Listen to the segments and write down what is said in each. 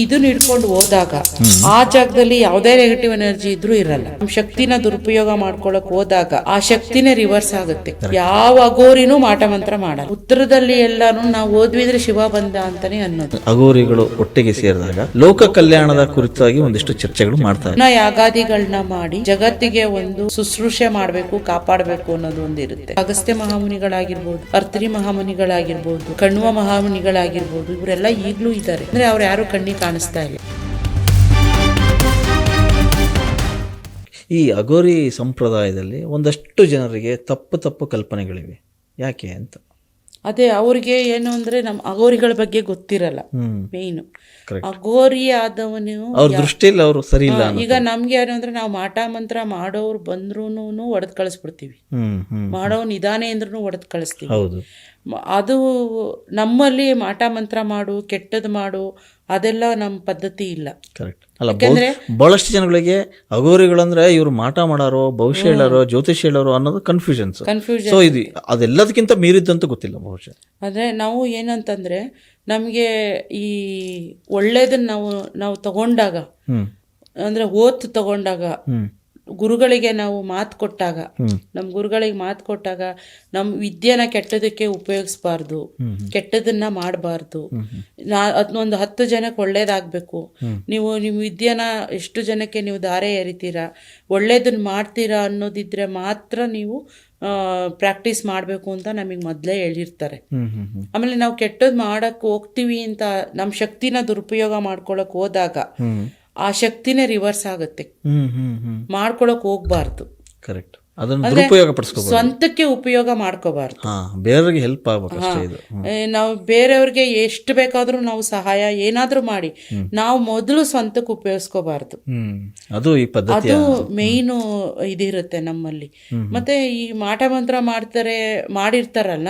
ಇದನ್ನ ಹಿಡ್ಕೊಂಡು ಹೋದಾಗ ಆ ಜಾಗದಲ್ಲಿ ಯಾವುದೇ ನೆಗೆಟಿವ್ ಎನರ್ಜಿ ಇದ್ರೂ ಇರಲ್ಲ. ನಮ್ ಶಕ್ತಿನ ದುರುಪಯೋಗ ಮಾಡ್ಕೊಳಕ್ ಹೋದಾಗ ಆ ಶಕ್ತಿನೇ ರಿವರ್ಸ್ ಆಗುತ್ತೆ. ಯಾವ ಅಗೋರಿನೂ ಮಾಟ ಮಂತ್ರ ಮಾಡಲ್ಲ. ಉತ್ತರದಲ್ಲಿ ಎಲ್ಲಾನು ನಾವು ಓದ್ವಿದ್ರೆ ಶಿವ ಬಂದ ಅಂತಾನೆ ಅನ್ನೋದು. ಅಗೋರಿಗಳು ಒಟ್ಟಿಗೆ ಸೇರಿದಾಗ ಲೋಕ ಕಲ್ಯಾಣದ ಕುರಿತಾಗಿ ಒಂದಿಷ್ಟು ಚರ್ಚೆಗಳು ಮಾಡ್ತಾರೆ ನಾ ಯಾಗಾದಿಗಳನ್ನ ಮಾಡಿ ಜಗತ್ತಿಗೆ ಒಂದು ಶುಶ್ರೂಷೆ ಮಾಡ್ಬೇಕು ಕಾಪಾಡಬೇಕು ಅನ್ನೋದು ಒಂದಿರುತ್ತೆ. ಅಗಸ್ತ್ಯ ಮಹಾಮುನಿಗಳಾಗಿರ್ಬೋದು ಅರ್ತ್ರಿ ಮಹಾಮುನಿಗಳಾಗಿರ್ಬೋದು ಕಣ್ವ ಮಹಾಮುನಿಗಳಾಗಿರ್ಬೋದು ಇವರೆಲ್ಲ ಈಗ್ಲೂ ಇದ್ದಾರೆ. ಅಂದ್ರೆ ಅವ್ರು ಯಾರು ಕಣ್ಣಿಗೆ ಕಾಣಿಸ್ತಾ ಇಲ್ಲ. ಈ ಅಗೋರಿ ಸಂಪ್ರದಾಯದಲ್ಲಿ ಒಂದಷ್ಟು ಜನರಿಗೆ ತಪ್ಪು ತಪ್ಪು ಕಲ್ಪನೆಗಳಿವೆ. ಯಾಕೆ ಅಂತ? ಅದೇ ಅವ್ರಿಗೆ ಏನು ಅಂದ್ರೆ ನಮ್ಮ ಅಗೋರಿಗಳ ಬಗ್ಗೆ ಗೊತ್ತಿರಲ್ಲ. ಮೇನ್ ಮೇಯ್ನು. ಅಗೋರಿ ಆದವನು ಅವ್ರ ದೃಷ್ಟಿಯಲ್ಲಿ ಅವರು ಸರಿ ಇಲ್ಲ ಈಗ ನಮ್ಗೆ ಏನು ಅಂದ್ರೆ ನಾವು ಮಾಟ ಮಂತ್ರ ಮಾಡೋರು ಬಂದ್ರೂನು ಒಡೆದ್ ಕಳಿಸ್ಬಿಡ್ತೀವಿ. ಮಾಡೋ ಮಾಡೋನ್ ಇದಾನೆ ಅಂದ್ರೂ ಒಡೆದ್ ಕಳಿಸ್ತೀವಿ. ಅದು ನಮ್ಮಲ್ಲಿ ಮಾಟ ಮಂತ್ರ ಮಾಡು ಕೆಟ್ಟದ್ದು ಮಾಡು ಅದೆಲ್ಲ ನಮ್ಮ ಪದ್ಧತಿ ಇಲ್ಲ. ಕರೆಕ್ಟ್ ಅಲ್ಲ ಬಹು- ಬಹಳಷ್ಟು ಜನಗಳಿಗೆ ಅಗೋರಿಗಳಂದ್ರೆ ಇವರು ಮಾಟ ಮಾಡಾರೋ ಭವಿಷ್ಯ ಹೇಳಾರೋ ಜ್ಯೋತಿಷ್ ಹೇಳಾರೋ ಅನ್ನೋದು ಕನ್ಫ್ಯೂಷನ್ಸ್ ಕನ್ಫ್ಯೂಷನ್ ಸೊ ಇದು ಅದೆಲ್ಲದಕ್ಕಿಂತ ಮೀರಿದ್ದಂತೂ ಗೊತ್ತಿಲ್ಲ ಬಹುಶಃ. ಆದರೆ ನಾವು ಏನಂತಂದ್ರೆ ನಮಗೆ ಈ ಒಳ್ಳೇದನ್ನ ನಾವು ನಾವು ತಗೊಂಡಾಗ ಅಂದ್ರೆ ಓತ್ ತಗೊಂಡಾಗ ಗುರುಗಳಿಗೆ ನಾವು ಮಾತು ಕೊಟ್ಟಾಗ. ನಮ್ಮ ಗುರುಗಳಿಗೆ ಮಾತು ಕೊಟ್ಟಾಗ ನಮ್ಮ ವಿದ್ಯೆನ ಕೆಟ್ಟದಕ್ಕೆ ಉಪಯೋಗಿಸ್ಬಾರ್ದು ಕೆಟ್ಟದನ್ನ ಮಾಡಬಾರ್ದು. ನಾ ಅದನ್ನೊಂದು ಹತ್ತು ಜನಕ್ಕೆ ಒಳ್ಳೇದಾಗಬೇಕು. ನೀವು ನಿಮ್ಮ ವಿದ್ಯೆನ ಎಷ್ಟು ಜನಕ್ಕೆ ನೀವು ದಾರೆ ಎರಿತೀರಾ ಒಳ್ಳೇದನ್ನ ಮಾಡ್ತೀರಾ ಅನ್ನೋದಿದ್ರೆ ಮಾತ್ರ ನೀವು ಪ್ರಾಕ್ಟೀಸ್ ಮಾಡಬೇಕು ಅಂತ ನಮಗೆ ಮೊದಲೇ ಹೇಳಿರ್ತಾರೆ. ಆಮೇಲೆ ನಾವು ಕೆಟ್ಟದ್ದು ಮಾಡಕ್ಕೆ ಹೋಗ್ತೀವಿ ಅಂತ ನಮ್ಮ ಶಕ್ತಿನ ದುರುಪಯೋಗ ಮಾಡ್ಕೊಳಕ್ ಹೋದಾಗ ಆ ಶಕ್ತಿನೇ ರಿವರ್ಸ್ ಆಗುತ್ತೆ. ಮಾಡ್ಕೊಳಕ್ ಹೋಗ್ಬಾರ್ದು. ಕರೆಕ್ಟ್ ಅದನ್ನ ದುರುಪಯೋಗ ಪಡಿಸ್ಕೋಬಹುದು ಸ್ವಂತಕ್ಕೆ ಉಪಯೋಗ ಮಾಡ್ಕೋಬಾರ್ದು. ಹಾ ಬೇರೆಯವ್ರಿಗೆ ಹೆಲ್ಪ್ ಆಗ್ಬೇಕು ಅಷ್ಟೇ ಇದು. ಏ, ನಾವು ಬೇರೆಯವ್ರಿಗೆ ಎಷ್ಟು ಬೇಕಾದ್ರೂ ನಾವು ಸಹಾಯ ಏನಾದ್ರೂ ಮಾಡಿ ನಾವು ಮೊದಲು ಸ್ವಂತಕ್ಕೆ ಉಪಯೋಗಿಸ್ಕೋಬಾರ್ದು. ಅದು ಈ ಪದ್ಧತಿ ಅದು ಮೇಯ್ನು ಇದಿರುತ್ತೆ ನಮ್ಮಲ್ಲಿ. ಮತ್ತೆ ಈ ಮಾಟ ಮಂತ್ರ ಮಾಡ್ತಾರೆ ಮಾಡಿರ್ತಾರಲ್ಲ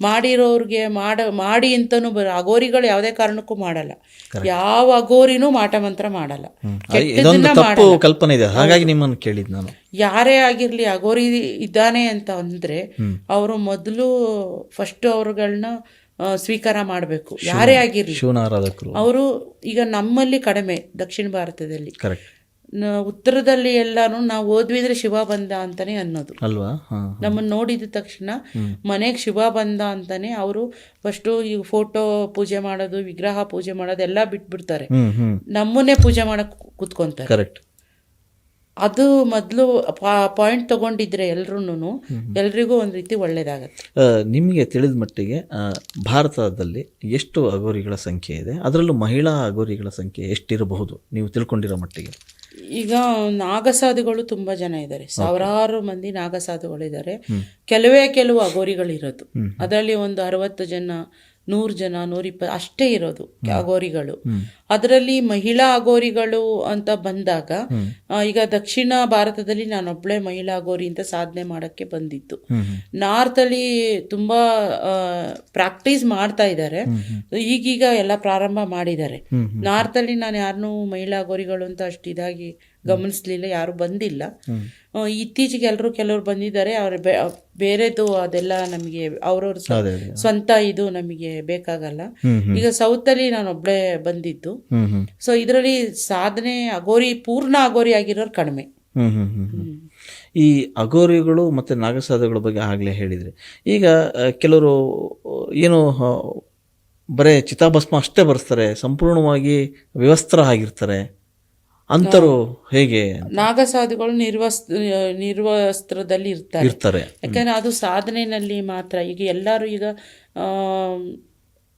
ಮಾಡಿರೋರ್ಗೆ ಮಾಡ ಮಾಡಿ ಅಂತಾನು ಬರ ಅಗೋರಿಗಳು ಯಾವುದೇ ಕಾರಣಕ್ಕೂ ಮಾಡಲ್ಲ. ಯಾವ ಅಗೋರಿನೂ ಮಾಟ ಮಂತ್ರ ಮಾಡಲ್ಲ. ಕಲ್ಪನೆ ಇದೆ. ಹಾಗಾಗಿ ನಿಮ್ಮನ್ನು ಕೇಳಿದ್ ನಾನು. ಯಾರೇ ಆಗಿರ್ಲಿ ಅಗೋರಿ ಇದ್ದಾನೆ ಅಂತ ಅಂದ್ರೆ ಅವರು ಮೊದಲು ಫಸ್ಟ್ ಅವ್ರುಗಳನ್ನ ಸ್ವೀಕಾರ ಮಾಡಬೇಕು. ಯಾರೇ ಆಗಿರ್ಲಿ. ಅವರು ಈಗ ನಮ್ಮಲ್ಲಿ ಕಡಿಮೆ ದಕ್ಷಿಣ ಭಾರತದಲ್ಲಿ. ಉತ್ತರದಲ್ಲಿ ಎಲ್ಲಾನು ನಾವು ಓದ್ವಿದ್ರೆ ಶಿವ ಬಂದ ಅಂತಾನೆ ಅನ್ನೋದು. ಅಲ್ವಾ? ನಮ್ಮನ್ನು ನೋಡಿದ ತಕ್ಷಣ ಮನೆಗೆ ಶಿವ ಬಂದ ಅಂತಾನೆ ಅವರು ಫಸ್ಟು ಈ ಫೋಟೋ ಪೂಜೆ ಮಾಡೋದು ವಿಗ್ರಹ ಪೂಜೆ ಮಾಡೋದು ಎಲ್ಲ ಬಿಟ್ಬಿಡ್ತಾರೆ. ನಮ್ಮನ್ನೇ ಪೂಜೆ ಮಾಡಕ್ ಕುತ್ಕೊಂತಾರೆ. ಕರೆಕ್ಟ್ ಅದು ಮೊದಲು ಪಾಯಿಂಟ್ ತಗೊಂಡಿದ್ರೆ ಎಲ್ರೂ ಎಲ್ರಿಗೂ ಒಂದು ರೀತಿ ಒಳ್ಳೇದಾಗತ್ತೆ. ನಿಮಗೆ ತಿಳಿದ ಮಟ್ಟಿಗೆ ಭಾರತದಲ್ಲಿ ಎಷ್ಟು ಅಗೋರಿಗಳ ಸಂಖ್ಯೆ ಇದೆ? ಅದರಲ್ಲೂ ಮಹಿಳಾ ಅಗೋರಿಗಳ ಸಂಖ್ಯೆ ಎಷ್ಟಿರಬಹುದು? ನೀವು ತಿಳ್ಕೊಂಡಿರೋ ಮಟ್ಟಿಗೆ. ಈಗ ನಾಗಸಾಧುಗಳು ತುಂಬಾ ಜನ ಇದ್ದಾರೆ ಸಾವಿರಾರು ಮಂದಿ ನಾಗಸಾಧುಗಳಿದ್ದಾರೆ ಕೆಲವೇ ಕೆಲವು ಅಗೋರಿಗಳಿರೋದು. ಅದರಲ್ಲಿ ಒಂದು ಅರವತ್ತು ಜನ ನೂರು ಜನ ನೂರಿಪ್ಪ ಅಷ್ಟೇ ಇರೋದು ಅಗೋರಿಗಳು. ಅದರಲ್ಲಿ ಮಹಿಳಾ ಅಗೋರಿಗಳು ಅಂತ ಬಂದಾಗ ಈಗ ದಕ್ಷಿಣ ಭಾರತದಲ್ಲಿ ನಾನೊಬ್ಳೆ ಮಹಿಳಾ ಅಗೋರಿ ಅಂತ ಸಾಧನೆ ಮಾಡಕ್ಕೆ ಬಂದಿತ್ತು ನಾರ್ತ್ ಅಲ್ಲಿ ತುಂಬಾ ಪ್ರಾಕ್ಟೀಸ್ ಮಾಡ್ತಾ ಇದ್ದಾರೆ ಈಗೀಗ ಎಲ್ಲ ಪ್ರಾರಂಭ ಮಾಡಿದ್ದಾರೆ. ನಾರ್ತ್ ಅಲ್ಲಿ ನಾನು ಯಾರನ್ನೂ ಮಹಿಳಾ ಅಗೋರಿಗಳು ಅಂತ ಅಷ್ಟು ಇದಾಗಿ ಗಮನಿಸ್ಲಿಲ್ಲ ಯಾರು ಬಂದಿಲ್ಲ. ಇತ್ತೀಚೆಗೆ ಎಲ್ಲರೂ ಕೆಲವರು ಬಂದಿದ್ದಾರೆ ಅವ್ರ ಬೇರೆದು ಅದೆಲ್ಲ ನಮಗೆ ಅವ್ರವ್ರ ಸ್ವಂತ ಇದು ನಮಗೆ ಬೇಕಾಗಲ್ಲ. ಈಗ ಸೌತ್ ಅಲ್ಲಿ ನಾನು ಒಬ್ಳೆ ಬಂದಿದ್ದು. ಸೊ ಇದರಲ್ಲಿ ಸಾಧನೆ ಅಗೋರಿ ಪೂರ್ಣ ಅಗೋರಿ ಆಗಿರೋರು ಕಡಿಮೆ. ಹ್ಮ್ ಹ್ಮ್ ಹ್ಮ್ ಹ್ಮ್. ಈ ಅಗೋರಿಗಳು ಮತ್ತು ನಾಗಸಾಧಗಳ ಬಗ್ಗೆ ಆಗಲೇ ಹೇಳಿದ್ರೆ ಈಗ ಕೆಲವರು ಏನು ಬರೇ ಚಿತಾಭಸ್ಮ ಅಷ್ಟೇ ಬರ್ಸ್ತಾರೆ ಸಂಪೂರ್ಣವಾಗಿ ವ್ಯವಸ್ತ್ರ ಆಗಿರ್ತಾರೆ. ಅಂತರು ಹೇಗೆ ನಾಗಸಾಧುಗಳು ನಿರ್ವಸ್ ನಿರ್ವಸ್ತ್ರದಲ್ಲಿ ಇರ್ತಾರೆ. ಇರ್ತಾರೆ. ಯಾಕಂದ್ರೆ ಅದು ಸಾಧನೆಯಲ್ಲಿ ಮಾತ್ರ. ಈಗ ಎಲ್ಲರೂ ಈಗ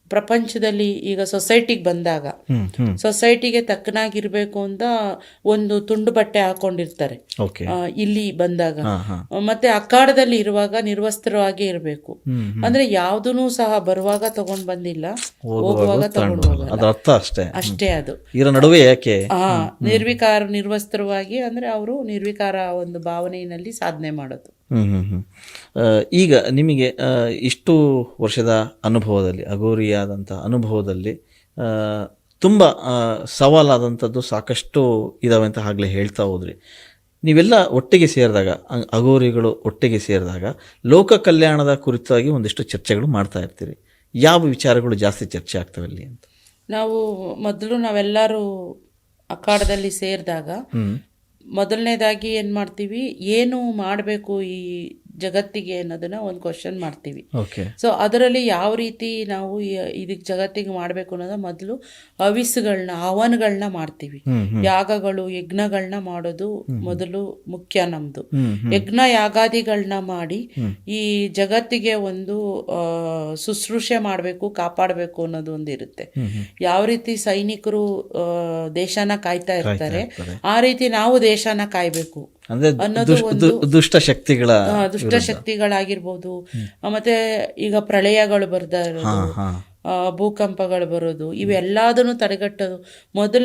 ಪ್ರಪಂಚದಲ್ಲಿ ಈಗ ಸೊಸೈಟಿಗೆ ಬಂದಾಗ ಸೊಸೈಟಿಗೆ ತಕ್ಕನಾಗಿರ್ಬೇಕು ಅಂತ ಒಂದು ತುಂಡು ಬಟ್ಟೆ ಹಾಕೊಂಡಿರ್ತಾರೆ. ಇಲ್ಲಿ ಬಂದಾಗ. ಮತ್ತೆ ಅಖಾಡದಲ್ಲಿ ಇರುವಾಗ ನಿರ್ವಸ್ತ್ರವಾಗಿ ಇರಬೇಕು. ಅಂದ್ರೆ ಯಾವ್ದೂ ಸಹ ಬರುವಾಗ ತಗೊಂಡ್ ಬಂದಿಲ್ಲ ಹೋಗುವಾಗ ತಗೊಂಡು ಹೋಗಲ್ಲ. ಅರ್ಥ ಅಷ್ಟೇ. ಅಷ್ಟೇ ಅದು. ನಡುವೆ ಯಾಕೆ? ನಿರ್ವಿಕಾರ ನಿರ್ವಸ್ತ್ರವಾಗಿ ಅಂದ್ರೆ ಅವರು ನಿರ್ವಿಕಾರ ಒಂದು ಭಾವನೆಯಲ್ಲಿ ಸಾಧನೆ ಮಾಡೋದು. ಈಗ ನಿಮಗೆ ಇಷ್ಟು ವರ್ಷದ ಅನುಭವದಲ್ಲಿ ಅಗೋರಿಯಾದಂಥ ಅನುಭವದಲ್ಲಿ ತುಂಬ ಸವಾಲಾದಂಥದ್ದು ಸಾಕಷ್ಟು ಇದಾವೆ ಅಂತ ಆಗಲೇ ಹೇಳ್ತಾ ಹೋದ್ರಿ. ನೀವೆಲ್ಲ ಒಟ್ಟಿಗೆ ಸೇರಿದಾಗ ಅಗೋರಿಗಳು ಒಟ್ಟಿಗೆ ಸೇರಿದಾಗ ಲೋಕ ಕಲ್ಯಾಣದ ಕುರಿತಾಗಿ ಒಂದಿಷ್ಟು ಚರ್ಚೆಗಳು ಮಾಡ್ತಾ ಇರ್ತೀರಿ. ಯಾವ ವಿಚಾರಗಳು ಜಾಸ್ತಿ ಚರ್ಚೆ ಆಗ್ತವೆ ಅಲ್ಲಿ ಅಂತ? ನಾವು ಮೊದಲು ನಾವೆಲ್ಲರೂ ಅಖಾಡದಲ್ಲಿ ಸೇರಿದಾಗ ಮೊದಲನೇದಾಗಿ ಏನು ಮಾಡ್ತೀವಿ? ಏನು ಮಾಡಬೇಕು ಈ ಜಗತ್ತಿಗೆ ಅನ್ನೋದನ್ನ ಒಂದು ಕ್ವಶನ್ ಮಾಡ್ತೀವಿ. ಸೊ ಅದರಲ್ಲಿ ಯಾವ ರೀತಿ ನಾವು ಇದಕ್ಕೆ ಜಗತ್ತಿಗೆ ಮಾಡಬೇಕು ಅನ್ನೋದ ಮೊದಲು ಹವಿಸ್ಗಳನ್ನ ಹವನಗಳನ್ನ ಮಾಡ್ತೀವಿ. ಯಾಗಗಳು ಯಜ್ಞಗಳನ್ನ ಮಾಡೋದು ಮೊದಲು ಮುಖ್ಯ ನಮ್ದು. ಯಜ್ಞ ಯಾಗಾದಿಗಳನ್ನ ಮಾಡಿ ಈ ಜಗತ್ತಿಗೆ ಒಂದು ಶುಶ್ರೂಷೆ ಮಾಡಬೇಕು ಕಾಪಾಡಬೇಕು ಅನ್ನೋದು ಒಂದು ಇರುತ್ತೆ. ಯಾವ ರೀತಿ ಸೈನಿಕರು ದೇಶನ ಕಾಯ್ತಾ ಇರ್ತಾರೆ. ಆ ರೀತಿ ನಾವು ದೇಶನ ಕಾಯ್ಬೇಕು. ಅಂದ್ರೆ ಅನ್ನೋದು ದುಷ್ಟ- ಶಕ್ತಿಗಳ ದುಷ್ಟ ಶಕ್ತಿಗಳ ದುಷ್ಟಶಕ್ತಿಗಳಾಗಿರ್ಬೋದು ಮತ್ತೆ ಈಗ ಪ್ರಳಯಗಳು ಬರ್ತಾ ಇರೋದು ಭೂಕಂಪಗಳು ಬರೋದು ಇವೆಲ್ಲದನ್ನು ತಡೆಗಟ್ಟೋದು.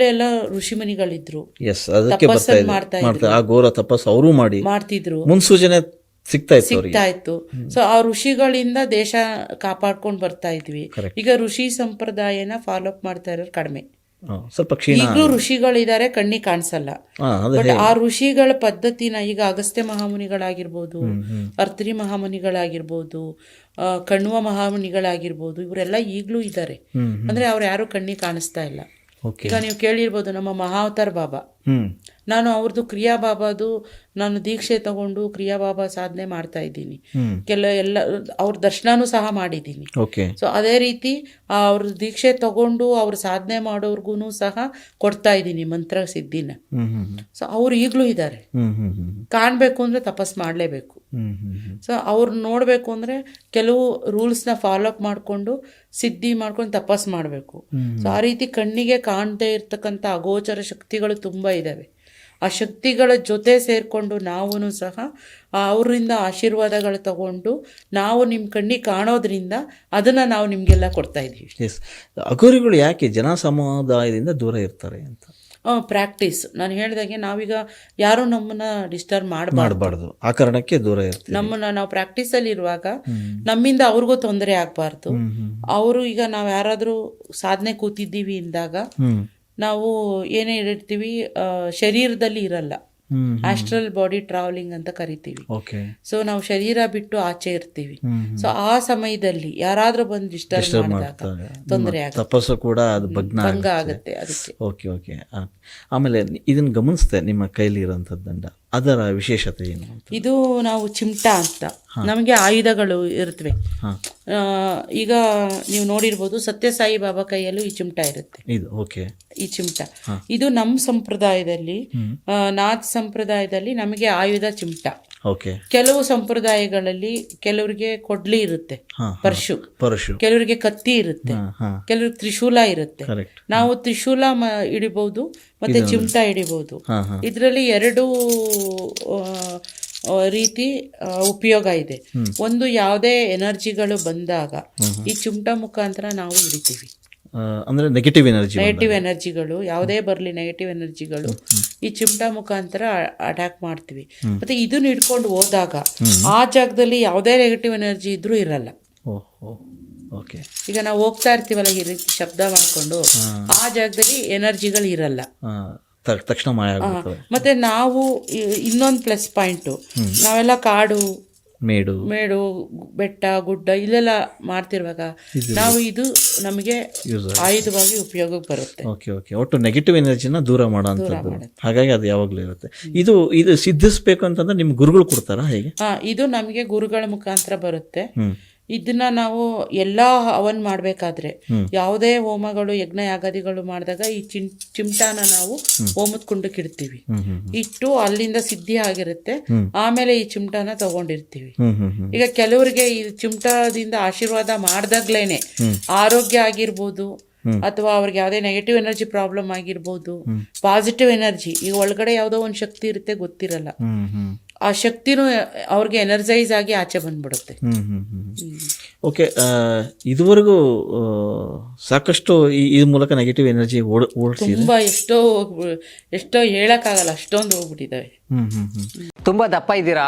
ಎಲ್ಲ ಋಷಿಮುನಿಗಳಿದ್ರು. ಎಸ್ ಅದಕ್ಕೆ ಮಾಡ್ತಾ ಆ ಘೋರ ತಪಸ್ಸು ಅವರು ಮಾಡಿ. ಮಾಡ್ತಿದ್ರು. ಮುನ್ಸೂಚನೆ ಸಿಗ್ತಾ ಇತ್ತು ಸಿಗ್ತಾ ಇತ್ತು. ಸೊ ಆ ಋಷಿಗಳಿಂದ ದೇಶ ಕಾಪಾಡ್ಕೊಂಡು ಬರ್ತಾ ಇದ್ವಿ. ಈಗ ಋಷಿ ಸಂಪ್ರದಾಯನ ಫಾಲೋ ಅಪ್ ಮಾಡ್ತಾ ಇರೋರು ಕಡಿಮೆ. ಸ್ವಲ್ಪ ಕ್ಷೀಣ ಈಗಲೂ ಋಷಿಗಳಿದ್ದಾರೆ ಕಣ್ಣಿಗೆ ಕಾಣಿಸಲ್ಲ. ಬಟ್ ಆ ಋಷಿಗಳ ಪದ್ಧತಿನ ಈಗ ಅಗಸ್ತ್ಯ ಮಹಾಮುನಿಗಳಾಗಿರ್ಬೋದು ಹ್ಮ್. ಅರ್ತ್ರಿ ಮಹಾಮುನಿಗಳಾಗಿರ್ಬೋದು ಕಣ್ವ ಮಹಾಮುನಿಗಳಾಗಿರ್ಬೋದು ಇವರೆಲ್ಲ ಈಗಲೂ ಇದ್ದಾರೆ. ಅಂದ್ರೆ ಅವ್ರು ಯಾರು ಕಣ್ಣಿಗೆ ಕಾಣಿಸ್ತಾ ಇಲ್ಲ. ಈಗ ನೀವು ಕೇಳಿರ್ಬೋದು ನಮ್ಮ ಮಹಾವತಾರ್ ಬಾಬಾ. ನಾನು ಅವ್ರದ್ದು ಕ್ರಿಯಾಬಾಬಾದು ನಾನು ದೀಕ್ಷೆ ತಗೊಂಡು ಕ್ರಿಯಾಬಾಬಾ ಸಾಧನೆ ಮಾಡ್ತಾ ಇದ್ದೀನಿ. ಕೆಲ ಎಲ್ಲ ಅವ್ರ ದರ್ಶನನೂ ಸಹ ಮಾಡಿದ್ದೀನಿ. ಸೊ ಅದೇ ರೀತಿ ಅವ್ರ ದೀಕ್ಷೆ ತಗೊಂಡು ಅವ್ರ ಸಾಧನೆ ಮಾಡೋರ್ಗು ಸಹ ಕೊಡ್ತಾ ಇದ್ದೀನಿ ಮಂತ್ರ ಸಿದ್ಧಿನ ಸೊ ಅವ್ರು ಈಗಲೂ ಇದ್ದಾರೆ ಕಾಣಬೇಕು ಅಂದರೆ ತಪಸ್ ಮಾಡಲೇಬೇಕು. ಸೊ ಅವ್ರು ನೋಡಬೇಕು ಅಂದರೆ ಕೆಲವು ರೂಲ್ಸ್ನ ಫಾಲೋ ಅಪ್ ಮಾಡಿಕೊಂಡು ಸಿದ್ಧಿ ಮಾಡ್ಕೊಂಡು ತಪಸ್ ಮಾಡಬೇಕು. ಸೊ ಆ ರೀತಿ ಕಣ್ಣಿಗೆ ಕಾಣದೇ ಇರ್ತಕ್ಕಂಥ ಅಗೋಚರ ಶಕ್ತಿಗಳು ತುಂಬ ಇದ್ದಾವೆ ಆ ಶಕ್ತಿಗಳ ಜೊತೆ ಸೇರಿಕೊಂಡು ನಾವೂ ಸಹ ಅವರಿಂದ ಆಶೀರ್ವಾದಗಳು ತಗೊಂಡು ನಾವು ನಿಮ್ಮ ಕಣ್ಣಿಗೆ ಕಾಣೋದ್ರಿಂದ ಅದನ್ನು ನಾವು ನಿಮಗೆಲ್ಲ ಕೊಡ್ತಾ ಇದ್ದೀವಿ ಎಸ್ ಅಘೋರಿಗಳು ಯಾಕೆ ಜನ ಸಮುದಾಯದಿಂದ ದೂರ ಇರ್ತಾರೆ ಅಂತ? ಪ್ರಾಕ್ಟೀಸ್ ನಾನು ಹೇಳಿದಾಗೆ ನಾವೀಗ ಯಾರು ನಮ್ಮನ್ನ ಡಿಸ್ಟರ್ಬ್ ಮಾಡಬಾರ್ದು. ಆ ಕಾರಣಕ್ಕೆ ದೂರ ಇರ್ತೀವಿ. ನಮ್ಮನ್ನ ನಾವು ಪ್ರಾಕ್ಟೀಸಲ್ಲಿ ಇರುವಾಗ ನಮ್ಮಿಂದ ಅವ್ರಿಗೂ ತೊಂದರೆ ಆಗಬಾರ್ದು. ಅವರು ಈಗ ನಾವು ಯಾರಾದರೂ ಸಾಧನೆ ಕೂತಿದ್ದೀವಿ ಹ್ಮ್. ನಾವು ಏನೇ ಇರ್ತೀವಿ ಶರೀರದಲ್ಲಿ ಇರಲ್ಲ. ಆಸ್ಟ್ರಲ್ ಬಾಡಿ ಟ್ರಾವೆಲಿಂಗ್ ಅಂತ ಕರಿತೀವಿ. ಸೊ ನಾವು ಶರೀರ ಬಿಟ್ಟು ಆಚೆ ಇರ್ತೀವಿ. ಸೊ ಆ ಸಮಯದಲ್ಲಿ ಯಾರಾದ್ರೂ ಬಂದು ಡಿಸ್ಟರ್ಬ್ ಮಾಡಿದಾಗ. ತೊಂದರೆ ತಪಸ್ಸು ಕೂಡ ಅದು ಭಂಗ ಆಗುತ್ತೆ. ಆಗುತ್ತೆ ಅದಕ್ಕೆ. ಓಕೆ ಓಕೆ ಆಮೇಲೆ ಇದನ್ನ ಗಮನಿಸ್ತೆ ನಿಮ್ಮ ಕೈಲಿ ಇರೋಂಥದ್ದು ದಂಡ. ಅದರ ವಿಶೇಷತೆ ಏನು ಇದು ನಾವು ಚಿಮಟಾ ಅಂತ. ನಮಗೆ ಆಯುಧಗಳು ಇರುತ್ತವೆ ಈಗ ನೀವು ನೋಡಿರ್ಬೋದು ಸತ್ಯಸಾಯಿ ಬಾಬಾ ಕೈಯಲ್ಲೂ ಈ ಚಿಮಟಾ ಇರುತ್ತೆ. ಇದು ಓಕೆ. ಈ ಚಿಮಟಾ. ಇದು ನಮ್ಮ ಸಂಪ್ರದಾಯದಲ್ಲಿ ನಾಥ್ ಸಂಪ್ರದಾಯದಲ್ಲಿ ನಮಗೆ ಆಯುಧ ಚಿಮ್ಟ. ಓಕೆ ಕೆಲವು ಸಂಪ್ರದಾಯಗಳಲ್ಲಿ ಕೆಲವರಿಗೆ ಕೊಡ್ಲಿ ಇರುತ್ತೆ ಪರಶು. ಪರ್ಶು. ಕೆಲವರಿಗೆ ಕತ್ತಿ ಇರುತ್ತೆ ಕೆಲವ್ರಿಗೆ ತ್ರಿಶೂಲ ಇರುತ್ತೆ. ನಾವು ತ್ರಿಶೂಲ ಹಿಡಿಬಹುದು ಮತ್ತೆ ಚಿಮಟಾ ಹಿಡಿಬಹುದು ಇದರಲ್ಲಿ ಎರಡು ರೀತಿ ಉಪಯೋಗ ಇದೆ. ಒಂದು ಯಾವುದೇ ಎನರ್ಜಿಗಳು ಬಂದಾಗ ಈ ಚಿಮಟಾ ಮುಖಾಂತರ ನಾವು ಹಿಡಿತೀವಿ ಅಂದ್ರೆ ನೆಗೆಟಿವ್ ಎನರ್ಜಿ ನೆಗೆಟಿವ್ ಎನರ್ಜಿಗಳು ಯಾವುದೇ ಬರಲಿ ನೆಗೆಟಿವ್ ಎನರ್ಜಿಗಳು ಈ ಚಿಮ್ಟ ಮುಖಾಂತರ ಅಟ್ಯಾಕ್ ಮಾಡ್ತೀವಿ. ಮತ್ತೆ ಇದನ್ನ ಹಿಡ್ಕೊಂಡು ಹೋದಾಗ ಆ ಜಾಗದಲ್ಲಿ ಯಾವುದೇ ನೆಗೆಟಿವ್ ಎನರ್ಜಿ ಇದ್ರೂ ಇರಲ್ಲ. ಓಕೆ ಈಗ ನಾವು ಹೋಗ್ತಾ ಇರ್ತೀವಲ್ಲ ಈ ರೀತಿ ಶಬ್ದ ಮಾಡಿಕೊಂಡು ಆ ಜಾಗದಲ್ಲಿ ಎನರ್ಜಿಗಳು ಇರಲ್ಲ. ತಕ್ಷಣ ಮತ್ತೆ ನಾವು ಇನ್ನೊಂದು ಪ್ಲಸ್ ಪಾಯಿಂಟು ನಾವೆಲ್ಲ ಕಾಡು ಮೇಡು. ಮೇಡು ಬೆಟ್ಟ ಗುಡ್ಡ ಇಲ್ಲೆಲ್ಲ ಮಾಡ್ತಿರುವಾಗ ನಾವು ಇದು ನಮಗೆ ಆಯುಧವಾಗಿ ಉಪಯೋಗಕ್ಕೆ ಬರುತ್ತೆ. ಓಕೆ ಓಕೆ ಒಟ್ಟು ನೆಗೆಟಿವ್ ಎನರ್ಜಿನ ದೂರ ಮಾಡೋಂಥದ್ದು. ಹಾಗಾಗಿ ಅದು ಯಾವಾಗಲೂ ಇರುತ್ತೆ. ಇದು ಇದು ಸಿದ್ಧಿಸ್ಬೇಕು ಅಂತಂದ್ರೆ ನಿಮ್ಗೆ ಗುರುಗಳು ಕೊಡ್ತಾರಾ ಹೇಗೆ? ಹಾ ಇದು ನಮಗೆ ಗುರುಗಳ ಮುಖಾಂತರ ಬರುತ್ತೆ. ಇದನ್ನ ನಾವು ಎಲ್ಲ ಹವನ್ ಮಾಡಬೇಕಾದ್ರೆ. ಯಾವುದೇ ಹೋಮಗಳು ಯಜ್ಞ ಯಾಗಾದಿಗಳು ಮಾಡಿದಾಗ ಈ ಚಿಂ ಚಿಮಟಾನ ನಾವು ಹೋಮದ ಕುಂಡಕ್ಕೆ ಇಡ್ತೀವಿ. ಇಟ್ಟು ಅಲ್ಲಿಂದ ಸಿದ್ಧಿ ಆಗಿರುತ್ತೆ. ಆಮೇಲೆ ಈ ಚಿಮಟಾನ ತಗೊಂಡಿರ್ತೀವಿ. ಈಗ ಕೆಲವರಿಗೆ ಈ ಚಿಮಟಾದಿಂದ ಆಶೀರ್ವಾದ ಮಾಡ್ದಾಗ್ಲೇನೆ ಆರೋಗ್ಯ ಆಗಿರ್ಬೋದು ಅಥವಾ ಅವ್ರಿಗೆ ಯಾವುದೇ ನೆಗೆಟಿವ್ ಎನರ್ಜಿ ಪ್ರಾಬ್ಲಮ್ ಆಗಿರ್ಬೋದು ಪಾಸಿಟಿವ್ ಎನರ್ಜಿ ಈಗ ಒಳಗಡೆ ಯಾವುದೋ ಒಂದು ಶಕ್ತಿ ಇರುತ್ತೆ ಗೊತ್ತಿರಲ್ಲ. ಆ ಶಕ್ತಿನೂ ಅವ್ರಿಗೆ ಎನರ್ಜೈಸ್ ಆಗಿ ಆಚೆ ಬಂದ್ಬಿಡುತ್ತೆ. ಹ್ಮ್ ಹ್ಮ್ ಹ್ಮ್. ಓಕೆ ಇದುವರೆಗೂ ಸಾಕಷ್ಟು ಈ ಮೂಲಕ ನೆಗೆಟಿವ್ ಎನರ್ಜಿ ತುಂಬ ಎಷ್ಟೋ ಎಷ್ಟೋ ಹೇಳಕ್ಕಾಗಲ್ಲ ಅಷ್ಟೊಂದು ಹೋಗ್ಬಿಟ್ಟಿದ್ದಾವೆ. ಹ್ಮ್ ಹ್ಮ್ ಹ್ಮ್. ತುಂಬಾ ದಪ್ಪ ಇದ್ದೀರಾ?